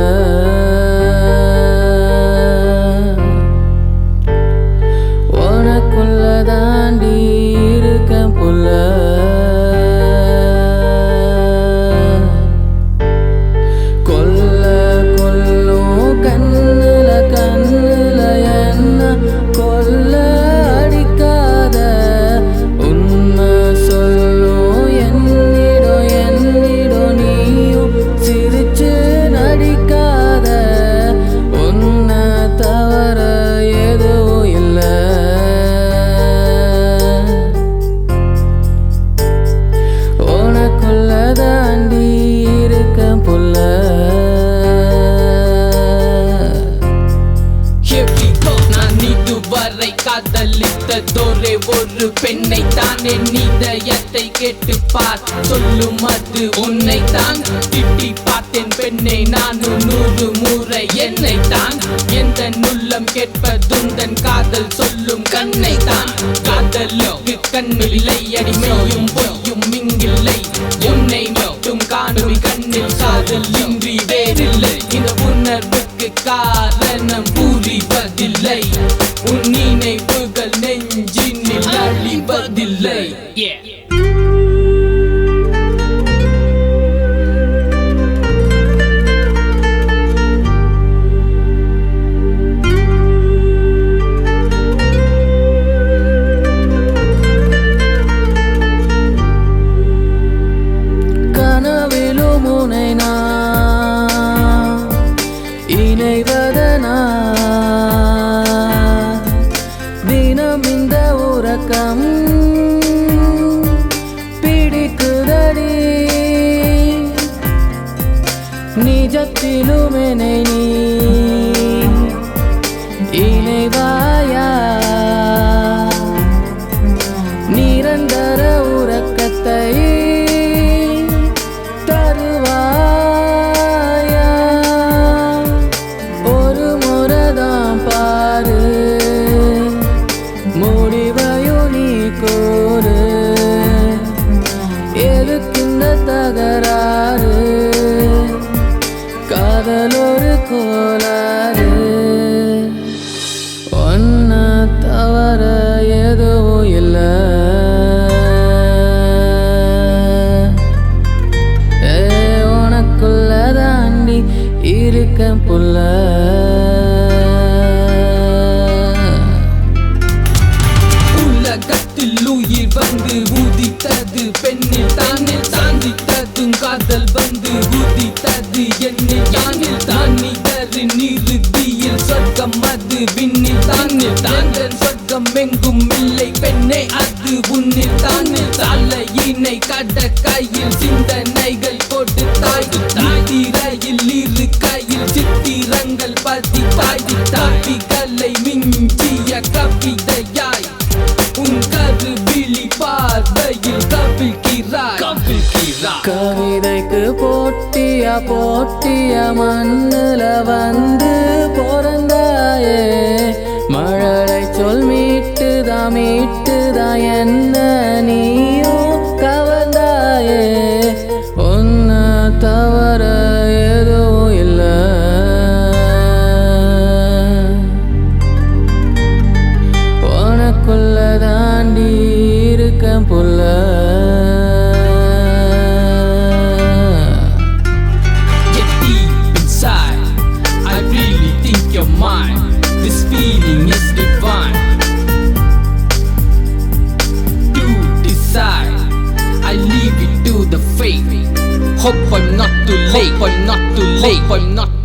love. பிடிப்பதோரே ஒரு பெண்ணை தான் நீதயத்தை கேட்டு பார். சொல்லும் அது உன்னை தான் திட்டி பார்த்தேன் பெண்ணை நானும் நூறு முறை என்னை தான் எந்த நுள்ளம் கேட்பதுந்தன் காதல் சொல்லும் கண்ணை தான் காதலுக்கு கண்ணில்லை அடிமையும் காரணம் புரிவதில்லை. உன் நினைவுகள் நெஞ்சினில் அழிவதில்லை. இணைவதனா? தினம் இந்த உறக்கம் பிடிக்குதடி? நிஜத்திலும் என்னை நீ இருக்க புல்ல உலகத்தில் உயிர் வந்து உதித்தது பெண்ணில் தானே சாந்தித்ததும் காதல் வந்து உதித்தது என்னில் யானில் தானி தரு நிறுத்தியில் சொர்க்கம் அது விண்ணில் தானில் தாங்கள் சொர்க்கம் எங்கும் இல்லை. பெண்ணை அது உன்னில் தானில் தலையினை கட கையில் கவிழ்கிறாய் கவிதைக்கு போட்டிய போட்டியா மண்ணுல வந்து leave it to the fate. Hope I'm not too late. Hope I'm not too late. Hope I'm not